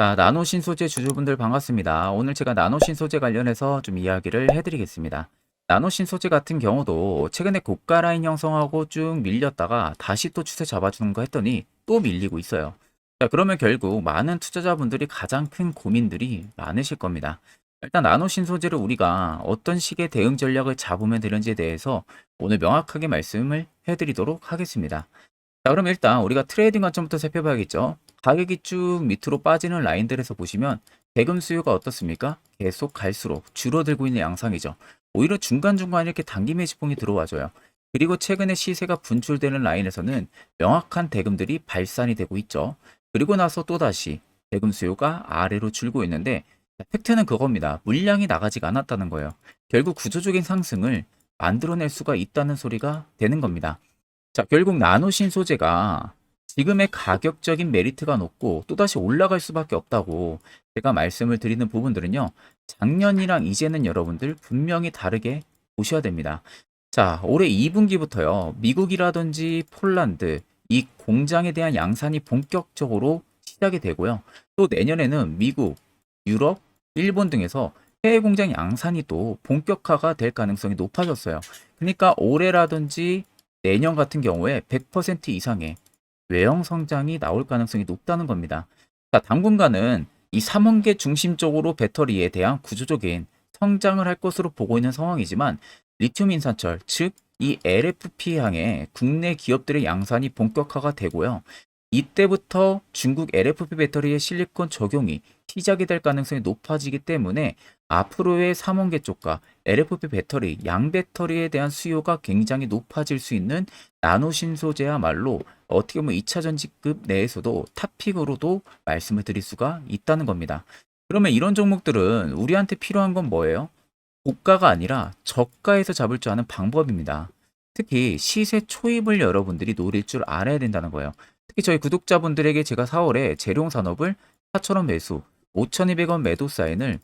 자, 나노 신 소재 주주분들 반갑습니다. 오늘 제가 나노 신 소재 관련해서 좀 이야기를 해드리겠습니다. 나노 신 소재 같은 경우도 최근에 고가 라인 형성하고 쭉 밀렸다가 다시 또 추세 잡아주는 거 했더니 또 밀리고 있어요. 자, 그러면 결국 많은 투자자분들이 가장 큰 고민들이 많으실 겁니다. 일단 나노 신 소재를 우리가 어떤 식의 대응 전략을 잡으면 되는지에 대해서 오늘 명확하게 말씀을 해드리도록 하겠습니다. 자, 그럼 일단 우리가 트레이딩 관점부터 살펴봐야겠죠. 가격이 쭉 밑으로 빠지는 라인들에서 보시면 대금 수요가 어떻습니까? 계속 갈수록 줄어들고 있는 양상이죠. 오히려 중간중간 이렇게 단기 매집봉이 들어와줘요. 그리고 최근에 시세가 분출되는 라인에서는 명확한 대금들이 발산이 되고 있죠. 그리고 나서 또다시 대금 수요가 아래로 줄고 있는데 자, 팩트는 그겁니다. 물량이 나가지가 않았다는 거예요. 결국 구조적인 상승을 만들어낼 수가 있다는 소리가 되는 겁니다. 자, 결국 나노신 소재가 지금의 가격적인 메리트가 높고 또다시 올라갈 수밖에 없다고 제가 말씀을 드리는 부분들은요. 작년이랑 이제는 여러분들 분명히 다르게 보셔야 됩니다. 자, 올해 2분기부터요. 미국이라든지 폴란드 이 공장에 대한 양산이 본격적으로 시작이 되고요. 또 내년에는 미국, 유럽, 일본 등에서 해외 공장 양산이 또 본격화가 될 가능성이 높아졌어요. 그러니까 올해라든지 내년 같은 경우에 100% 이상의 외형 성장이 나올 가능성이 높다는 겁니다. 자, 당분간은 이 3원계 중심적으로 배터리에 대한 구조적인 성장을 할 것으로 보고 있는 상황이지만 리튬 인산철, 즉 이 LFP 향의 국내 기업들의 양산이 본격화가 되고요. 이때부터 중국 LFP 배터리의 실리콘 적용이 시작이 될 가능성이 높아지기 때문에 앞으로의 3원계 쪽과 LFP 배터리, 양 배터리에 대한 수요가 굉장히 높아질 수 있는 나노 신 소재야말로 어떻게 보면 2차 전지급 내에서도 탑픽으로도 말씀을 드릴 수가 있다는 겁니다. 그러면 이런 종목들은 우리한테 필요한 건 뭐예요? 고가가 아니라 저가에서 잡을 줄 아는 방법입니다. 특히 시세 초입을 여러분들이 노릴 줄 알아야 된다는 거예요. 특히 저희 구독자분들에게 제가 4월에 재룡산업을 4,000원 매수, 5,200원 매도 사인을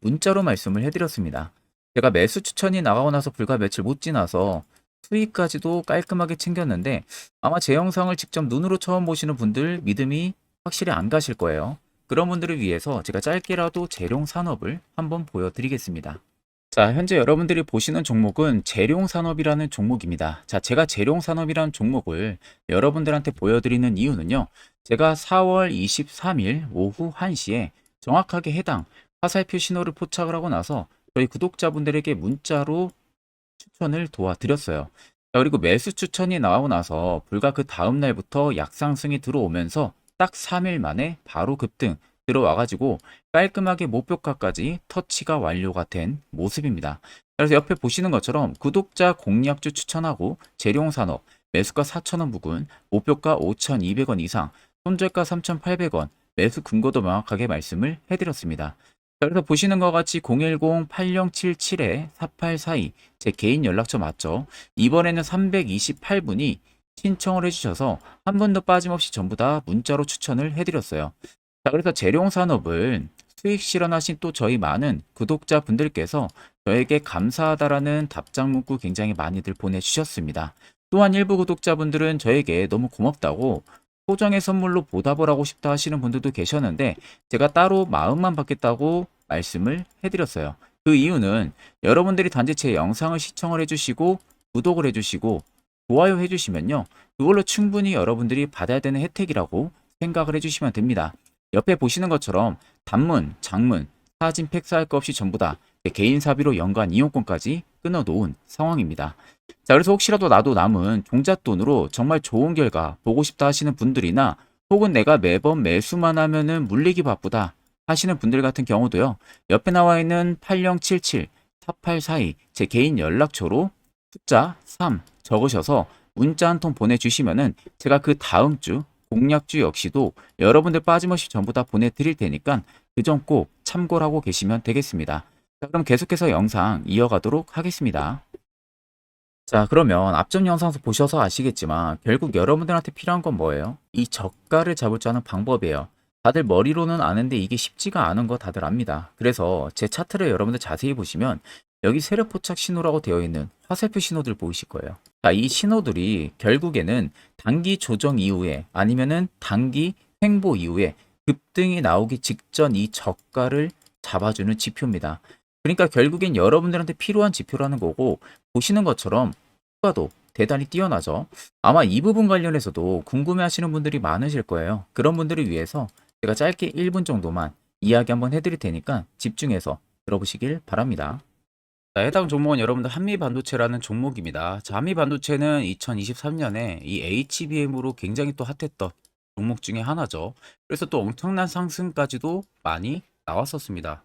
문자로 말씀을 해드렸습니다. 제가 매수 추천이 나가고 나서 불과 며칠 못 지나서 수익까지도 깔끔하게 챙겼는데 아마 제 영상을 직접 눈으로 처음 보시는 분들 믿음이 확실히 안 가실 거예요. 그런 분들을 위해서 제가 짧게라도 재룡 산업을 한번 보여드리겠습니다. 자, 현재 여러분들이 보시는 종목은 재룡 산업이라는 종목입니다. 자, 제가 재룡 산업이라는 종목을 여러분들한테 보여드리는 이유는요. 제가 4월 23일 오후 1시에 정확하게 해당 화살표 신호를 포착을 하고 나서 저희 구독자분들에게 문자로 추천을 도와드렸어요. 자, 그리고 매수 추천이 나오고 나서 불과 그 다음 날부터 약상승이 들어오면서 딱 3일 만에 바로 급등 들어와가지고 깔끔하게 목표가까지 터치가 완료가 된 모습입니다. 그래서 옆에 보시는 것처럼 구독자 공략주 추천하고 재룡산업 매수가 4,000원 부근, 목표가 5,200원 이상, 손절가 3,800원, 매수 근거도 명확하게 말씀을 해드렸습니다. 자, 그래서 보시는 것 같이 010-8077-4842 제 개인 연락처 맞죠? 이번에는 328분이 신청을 해주셔서 한 번도 빠짐없이 전부 다 문자로 추천을 해드렸어요. 자, 그래서 재룡산업을 수익 실현하신 또 저희 많은 구독자분들께서 저에게 감사하다라는 답장 문구 굉장히 많이들 보내주셨습니다. 또한 일부 구독자분들은 저에게 너무 고맙다고 소정의 선물로 보답을 하고 싶다 하시는 분들도 계셨는데 제가 따로 마음만 받겠다고 말씀을 해드렸어요. 그 이유는 여러분들이 단지 제 영상을 시청을 해주시고 구독을 해주시고 좋아요 해주시면요. 그걸로 충분히 여러분들이 받아야 되는 혜택이라고 생각을 해주시면 됩니다. 옆에 보시는 것처럼 단문, 장문, 사진 팩스할 거 없이 전부 다제 개인 사비로 연간 이용권까지 끊어놓은 상황입니다. 자, 그래서 혹시라도 나도 남은 종잣돈으로 정말 좋은 결과 보고 싶다 하시는 분들이나 혹은 내가 매번 매수만 하면은 물리기 바쁘다 하시는 분들 같은 경우도요. 옆에 나와 있는 8077 4842 제 개인 연락처로 숫자 3 적으셔서 문자 한 통 보내주시면은 제가 그 다음 주 공략주 역시도 여러분들 빠짐없이 전부 다 보내드릴 테니까 그 점 꼭 참고를 하고 계시면 되겠습니다. 자, 그럼 계속해서 영상 이어가도록 하겠습니다. 자, 그러면 앞전 영상에서 보셔서 아시겠지만 결국 여러분들한테 필요한 건 뭐예요? 이 저가를 잡을 줄 아는 방법이에요. 다들 머리로는 아는데 이게 쉽지가 않은 거 다들 압니다. 그래서 제 차트를 여러분들 자세히 보시면 여기 세력 포착 신호라고 되어 있는 화살표 신호들 보이실 거예요. 자, 이 신호들이 결국에는 단기 조정 이후에 아니면은 단기 횡보 이후에 급등이 나오기 직전 이 저가를 잡아주는 지표입니다. 그러니까 결국엔 여러분들한테 필요한 지표라는 거고 보시는 것처럼 효과도 대단히 뛰어나죠. 아마 이 부분 관련해서도 궁금해 하시는 분들이 많으실 거예요. 그런 분들을 위해서 제가 짧게 1분 정도만 이야기 한번 해드릴 테니까 집중해서 들어보시길 바랍니다. 자, 해당 종목은 여러분들 한미반도체라는 종목입니다. 자, 한미반도체는 2023년에 이 HBM으로 굉장히 또 핫했던 종목 중에 하나죠. 그래서 또 엄청난 상승까지도 많이 나왔었습니다.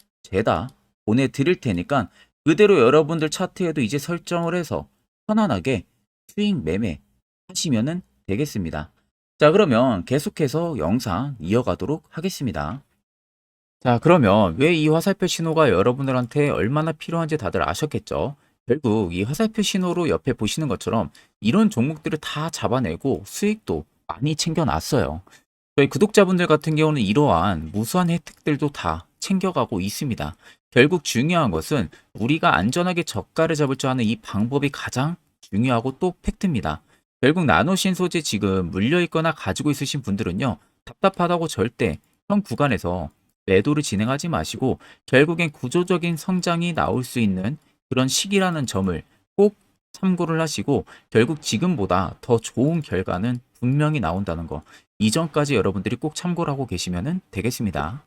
죄다 보내드릴 테니까 그대로 여러분들 차트에도 이제 설정을 해서 편안하게 수익 매매 하시면 되겠습니다. 자, 그러면 계속해서 영상 이어가도록 하겠습니다. 자, 그러면 왜 이 화살표 신호가 여러분들한테 얼마나 필요한지 다들 아셨겠죠? 결국 이 화살표 신호로 옆에 보시는 것처럼 이런 종목들을 다 잡아내고 수익도 많이 챙겨놨어요. 저희 구독자분들 같은 경우는 이러한 무수한 혜택들도 다 챙겨가고 있습니다. 결국 중요한 것은 우리가 안전하게 저가를 잡을 줄 아는 이 방법이 가장 중요하고 또 팩트입니다. 결국 나노신 소재 지금 물려있거나 가지고 있으신 분들은요, 답답하다고 절대 현 구간에서 매도를 진행하지 마시고 결국엔 구조적인 성장이 나올 수 있는 그런 시기라는 점을 꼭 참고를 하시고 결국 지금보다 더 좋은 결과는 분명히 나온다는 거 이전까지 여러분들이 꼭 참고를 하고 계시면 되겠습니다.